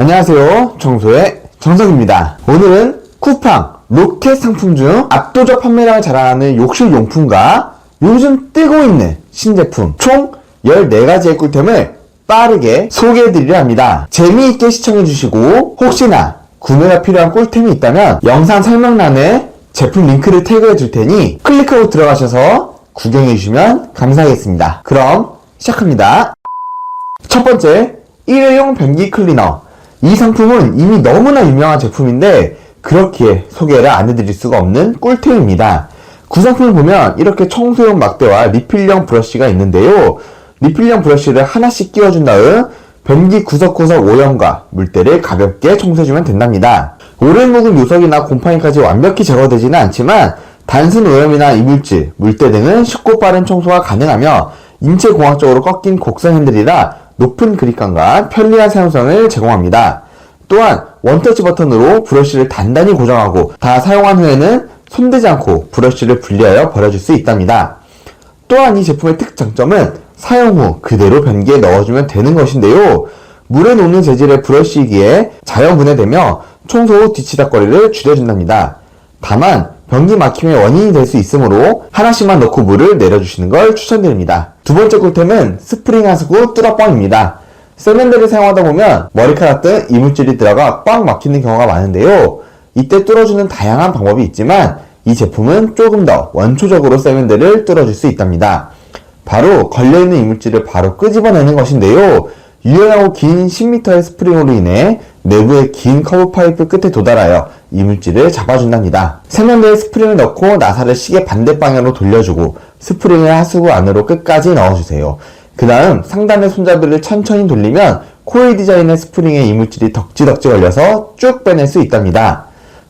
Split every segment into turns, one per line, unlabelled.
안녕하세요. 청소의 정석입니다. 오늘은 쿠팡 로켓 상품 중 압도적 판매량을 자랑하는 욕실 용품과 요즘 뜨고 있는 신제품 총 14가지의 꿀템을 빠르게 소개해드리려 합니다. 재미있게 시청해주시고 혹시나 구매가 필요한 꿀템이 있다면 영상 설명란에 제품 링크를 태그해 줄 테니 클릭하고 들어가셔서 구경해 주시면 감사하겠습니다. 그럼 시작합니다. 첫 번째, 일회용 변기 클리너. 이 상품은 이미 너무나 유명한 제품인데 그렇기에 소개를 안 해드릴 수가 없는 꿀템입니다. 구성품을 보면 이렇게 청소용 막대와 리필형 브러쉬가 있는데요. 리필형 브러쉬를 하나씩 끼워준 다음 변기 구석구석 오염과 물때를 가볍게 청소해주면 된답니다. 오래 묵은 요석이나 곰팡이까지 완벽히 제거되지는 않지만 단순 오염이나 이물질, 물때 등은 쉽고 빠른 청소가 가능하며 인체공학적으로 꺾인 곡선 핸들이라 높은 그립감과 편리한 사용성을 제공합니다. 또한 원터치 버튼으로 브러쉬를 단단히 고정하고 다 사용한 후에는 손대지 않고 브러쉬를 분리하여 버려줄 수 있답니다. 또한 이 제품의 특장점은 사용 후 그대로 변기에 넣어주면 되는 것인데요. 물에 녹는 재질의 브러쉬이기에 자연 분해되며 청소 후 뒤치다거리를 줄여준답니다. 다만 변기 막힘의 원인이 될 수 있으므로 하나씩만 넣고 물을 내려주시는 걸 추천드립니다. 두 번째 꿀템은 스프링 하수구 뚜러뻥입니다. 세면대를 사용하다 보면 머리카락 등 이물질이 들어가 꽉 막히는 경우가 많은데요. 이때 뚫어주는 다양한 방법이 있지만 이 제품은 조금 더 원초적으로 세면대를 뚫어줄 수 있답니다. 바로 걸려있는 이물질을 바로 끄집어내는 것인데요. 유연하고 긴 10m의 스프링으로 인해 내부의 긴 커브 파이프 끝에 도달하여 이물질을 잡아준답니다. 세면대에 스프링을 넣고 나사를 시계 반대 방향으로 돌려주고 스프링을 하수구 안으로 끝까지 넣어주세요. 그 다음 상단의 손잡이를 천천히 돌리면 코일 디자인의 스프링에 이물질이 덕지덕지 걸려서 쭉 빼낼 수 있답니다.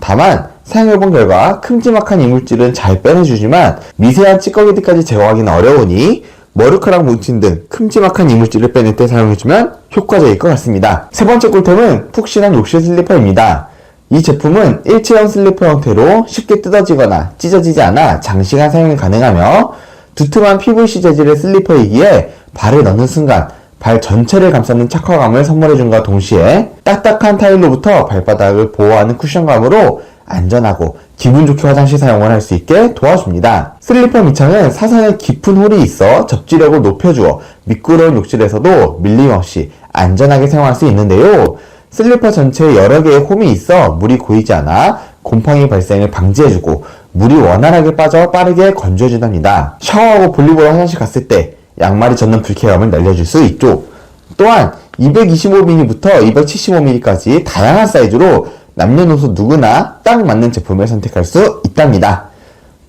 다만 사용해본 결과 큼지막한 이물질은 잘 빼내주지만 미세한 찌꺼기들까지 제거하기는 어려우니 머리카락 뭉친 등 큼지막한 이물질을 빼낼 때 사용해주면 효과적일 것 같습니다. 세 번째 꿀템은 푹신한 욕실 슬리퍼입니다. 이 제품은 일체형 슬리퍼 형태로 쉽게 뜯어지거나 찢어지지 않아 장시간 사용이 가능하며 두툼한 PVC 재질의 슬리퍼이기에 발을 넣는 순간 발 전체를 감싸는 착화감을 선물해준과 동시에 딱딱한 타일로부터 발바닥을 보호하는 쿠션감으로 안전하고 기분 좋게 화장실 사용을 할 수 있게 도와줍니다. 슬리퍼 밑창은 사선에 깊은 홀이 있어 접지력을 높여주어 미끄러운 욕실에서도 밀림 없이 안전하게 사용할 수 있는데요. 슬리퍼 전체에 여러 개의 홈이 있어 물이 고이지 않아 곰팡이 발생을 방지해주고 물이 원활하게 빠져 빠르게 건조해준답니다. 샤워하고 볼일보러 화장실 갔을 때 양말이 젖는 불쾌감을 날려줄 수 있죠. 또한 225mm부터 275mm까지 다양한 사이즈로 남녀노소 누구나 딱 맞는 제품을 선택할 수 있답니다.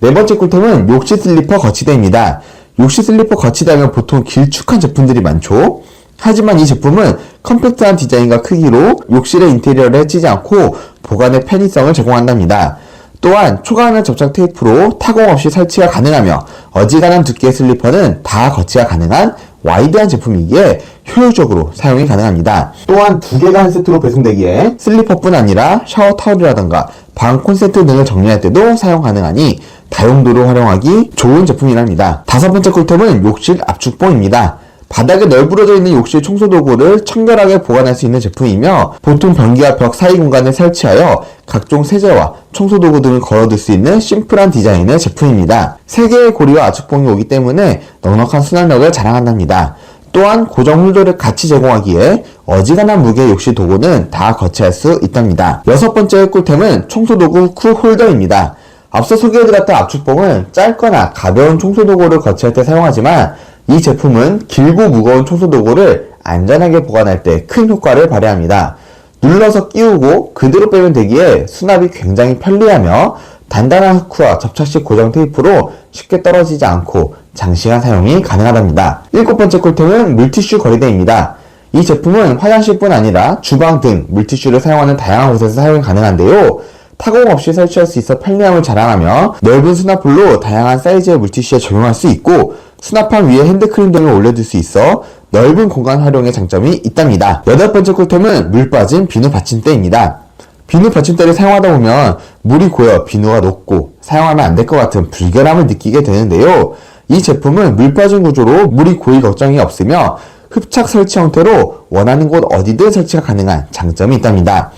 네 번째 꿀템은 욕실 슬리퍼 거치대입니다. 욕실 슬리퍼 거치대하면 보통 길쭉한 제품들이 많죠. 하지만 이 제품은 컴팩트한 디자인과 크기로 욕실의 인테리어를 해치지 않고 보관의 편의성을 제공한답니다. 또한 초가는 접착 테이프로 타공 없이 설치가 가능하며 어지간한 두께의 슬리퍼는 다 거치가 가능한 와이드한 제품이기에 효율적으로 사용이 가능합니다. 또한 두 개가 한 세트로 배송되기에 슬리퍼뿐 아니라 샤워 타월이라던가 방 콘센트 등을 정리할 때도 사용 가능하니 다용도로 활용하기 좋은 제품이랍니다. 다섯 번째 꿀템은 욕실 압축봉입니다. 바닥에 널브러져 있는 욕실 청소 도구를 청결하게 보관할 수 있는 제품이며 보통 변기와 벽 사이 공간에 설치하여 각종 세제와 청소 도구 등을 걸어둘 수 있는 심플한 디자인의 제품입니다. 세 개의 고리와 압축봉이 오기 때문에 넉넉한 수납력을 자랑한답니다. 또한 고정 홀더를 같이 제공하기에 어지간한 무게의 욕실 도구는 다 거치할 수 있답니다. 여섯 번째 꿀템은 청소 도구 쿨 홀더입니다. 앞서 소개해드렸던 압축봉은 짧거나 가벼운 청소도구를 거치할 때 사용하지만 이 제품은 길고 무거운 청소도구를 안전하게 보관할 때 큰 효과를 발휘합니다. 눌러서 끼우고 그대로 빼면 되기에 수납이 굉장히 편리하며 단단한 후크와 접착식 고정 테이프로 쉽게 떨어지지 않고 장시간 사용이 가능하답니다. 일곱 번째 꿀템은 물티슈 거리대입니다. 이 제품은 화장실뿐 아니라 주방 등 물티슈를 사용하는 다양한 곳에서 사용이 가능한데요. 타공 없이 설치할 수 있어 편리함을 자랑하며 넓은 수납풀로 다양한 사이즈의 물티슈에 적용할 수 있고 수납판 위에 핸드크림 등을 올려둘 수 있어 넓은 공간 활용의 장점이 있답니다. 여덟 번째 꿀템은 물 빠진 비누 받침대입니다. 비누 받침대를 사용하다 보면 물이 고여 비누가 녹고 사용하면 안 될 것 같은 불결함을 느끼게 되는데요. 이 제품은 물 빠진 구조로 물이 고일 걱정이 없으며 흡착 설치 형태로 원하는 곳 어디든 설치가 가능한 장점이 있답니다.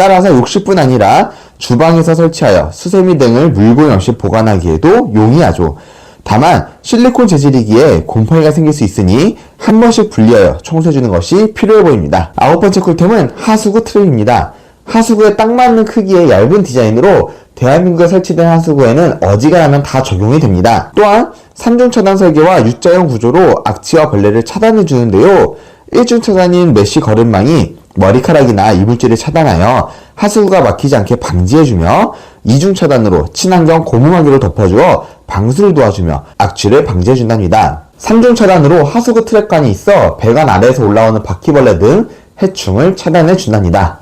따라서 욕실뿐 아니라 주방에서 설치하여 수세미 등을 물건 없이 보관하기에도 용이하죠. 다만 실리콘 재질이기에 곰팡이가 생길 수 있으니 한 번씩 분리하여 청소해주는 것이 필요해 보입니다. 아홉 번째 꿀템은 하수구 트랩입니다. 하수구에 딱 맞는 크기의 얇은 디자인으로 대한민국에 설치된 하수구에는 어지간하면 다 적용이 됩니다. 또한 3중 차단 설계와 U자형 구조로 악취와 벌레를 차단해 주는데요. 1중 차단인 메쉬 거름망이 머리카락이나 이물질을 차단하여 하수구가 막히지 않게 방지해주며 2중 차단으로 친환경 고무망기로 덮어주어 방수를 도와주며 악취를 방지해준답니다. 3중 차단으로 하수구 트랩관이 있어 배관 아래에서 올라오는 바퀴벌레 등 해충을 차단해준답니다.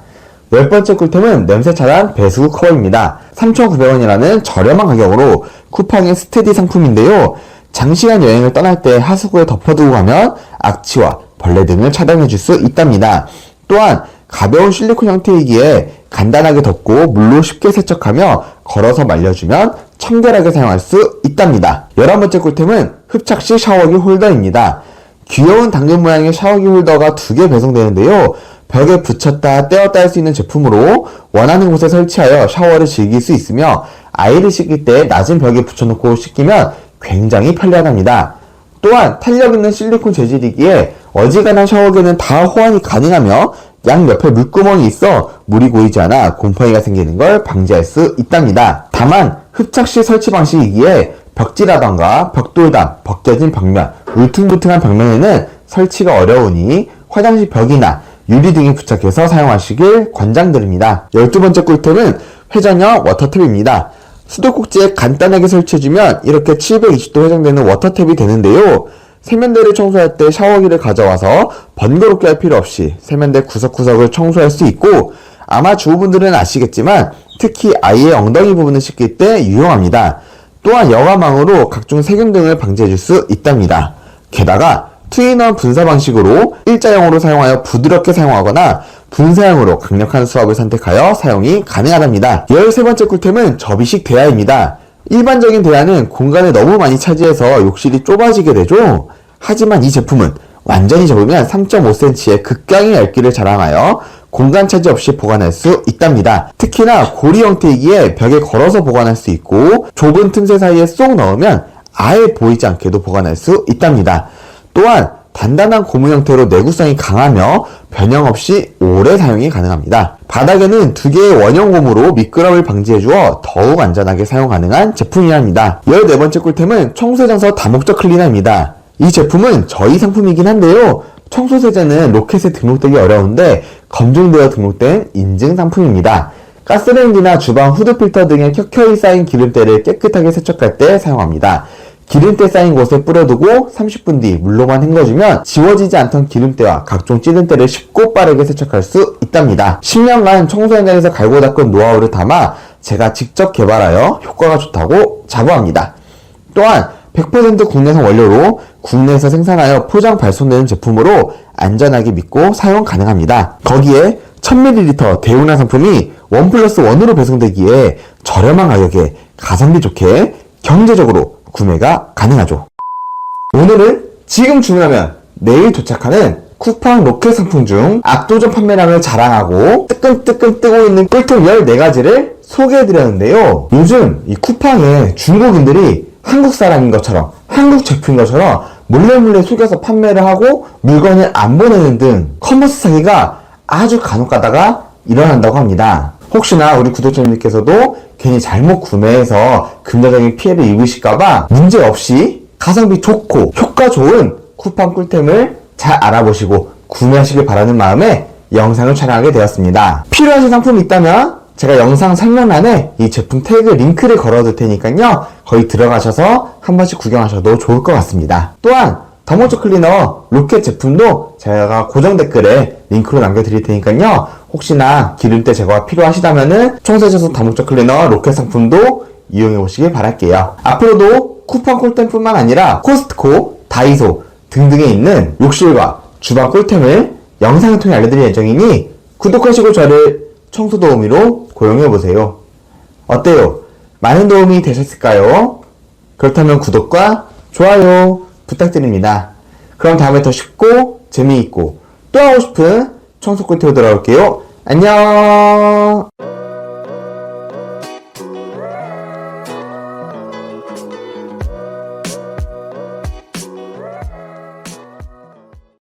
열 번째 꿀템은 냄새 차단 배수구 커버입니다. 3,900원이라는 저렴한 가격으로 쿠팡의 스테디 상품인데요. 장시간 여행을 떠날 때 하수구에 덮어두고 가면 악취와 벌레 등을 차단해줄 수 있답니다. 또한 가벼운 실리콘 형태이기에 간단하게 덮고 물로 쉽게 세척하며 걸어서 말려주면 청결하게 사용할 수 있답니다. 열한 번째 꿀템은 흡착식 샤워기 홀더입니다. 귀여운 당근 모양의 샤워기 홀더가 두 개 배송되는데요. 벽에 붙였다 떼었다 할 수 있는 제품으로 원하는 곳에 설치하여 샤워를 즐길 수 있으며 아이를 씻길 때 낮은 벽에 붙여놓고 씻기면 굉장히 편리하답니다. 또한 탄력 있는 실리콘 재질이기에 어지간한 샤워기는 다 호환이 가능하며 양 옆에 물구멍이 있어 물이 고이지 않아 곰팡이가 생기는 걸 방지할 수 있답니다. 다만 흡착식 설치 방식이기에 벽지라던가 벽돌담, 벗겨진 벽면, 울퉁불퉁한 벽면에는 설치가 어려우니 화장실 벽이나 유리 등에 부착해서 사용하시길 권장드립니다. 12번째 꿀템은 회전형 워터탭입니다. 수도꼭지에 간단하게 설치해주면 이렇게 720도 회전되는 워터탭이 되는데요. 세면대를 청소할 때 샤워기를 가져와서 번거롭게 할 필요 없이 세면대 구석구석을 청소할 수 있고 아마 주부분들은 아시겠지만 특히 아이의 엉덩이 부분을 씻길 때 유용합니다. 또한 여과망으로 각종 세균 등을 방지해줄 수 있답니다. 게다가 트윈원 분사 방식으로 일자형으로 사용하여 부드럽게 사용하거나 분사형으로 강력한 수압을 선택하여 사용이 가능하답니다. 13번째 꿀템은 접이식 대야입니다. 일반적인 대야는 공간을 너무 많이 차지해서 욕실이 좁아지게 되죠. 하지만 이 제품은 완전히 접으면 3.5cm의 극강의 얇기를 자랑하여 공간 차지 없이 보관할 수 있답니다. 특히나 고리 형태이기에 벽에 걸어서 보관할 수 있고 좁은 틈새 사이에 쏙 넣으면 아예 보이지 않게도 보관할 수 있답니다. 또한 단단한 고무 형태로 내구성이 강하며 변형 없이 오래 사용이 가능합니다. 바닥에는 두 개의 원형 고무로 미끄럼을 방지해주어 더욱 안전하게 사용 가능한 제품이랍니다. 14번째 꿀템은 청소장서 다목적 클리너입니다. 이 제품은 저희 상품이긴 한데요. 청소세제는 로켓에 등록되기 어려운데 검증되어 등록된 인증 상품입니다. 가스레인지나 주방 후드 필터 등에 켜켜이 쌓인 기름때를 깨끗하게 세척할 때 사용합니다. 기름때 쌓인 곳에 뿌려두고 30분 뒤 물로만 헹궈주면 지워지지 않던 기름때와 각종 찌든때를 쉽고 빠르게 세척할 수 있답니다. 10년간 청소 현장에서 갈고 닦은 노하우를 담아 제가 직접 개발하여 효과가 좋다고 자부합니다. 또한 100% 국내산 원료로 국내에서 생산하여 포장 발송되는 제품으로 안전하게 믿고 사용 가능합니다. 거기에 1000ml 대용량 상품이 원 플러스 원으로 배송되기에 저렴한 가격에 가성비 좋게 경제적으로 구매가 가능하죠. 오늘은 지금 주문하면 내일 도착하는 쿠팡 로켓 상품 중 압도적 판매량을 자랑하고 뜨끈뜨끈 뜨고 있는 꿀템 14가지를 소개해드렸는데요. 요즘 이 쿠팡에 중국인들이 한국 사람인 것처럼 한국 제품인 것처럼 몰래몰래 속여서 판매를 하고 물건을 안 보내는 등 커머스 사기가 아주 간혹 가다가 일어난다고 합니다. 혹시나 우리 구독자님께서도 괜히 잘못 구매해서 금전적인 피해를 입으실까봐 문제 없이 가성비 좋고 효과 좋은 쿠팡 꿀템을 잘 알아보시고 구매하시길 바라는 마음에 영상을 촬영하게 되었습니다. 필요하신 상품이 있다면 제가 영상 설명란에 이 제품 태그 링크를 걸어둘 테니까요. 거기 들어가셔서 한 번씩 구경하셔도 좋을 것 같습니다. 또한 더모초 클리너 로켓 제품도 제가 고정 댓글에 링크로 남겨드릴 테니까요. 혹시나 기름때 제거가 필요하시다면은 청소해줘서 다목적 클리너 로켓 상품도 이용해 보시길 바랄게요. 앞으로도 쿠팡 꿀템뿐만 아니라 코스트코, 다이소 등등에 있는 욕실과 주방 꿀템을 영상을 통해 알려드릴 예정이니 구독하시고 저를 청소 도우미로 고용해 보세요. 어때요? 많은 도움이 되셨을까요? 그렇다면 구독과 좋아요 부탁드립니다. 그럼 다음에 더 쉽고 재미있고 또 하고 싶은 청소 콘텐츠 돌아올게요. 안녕!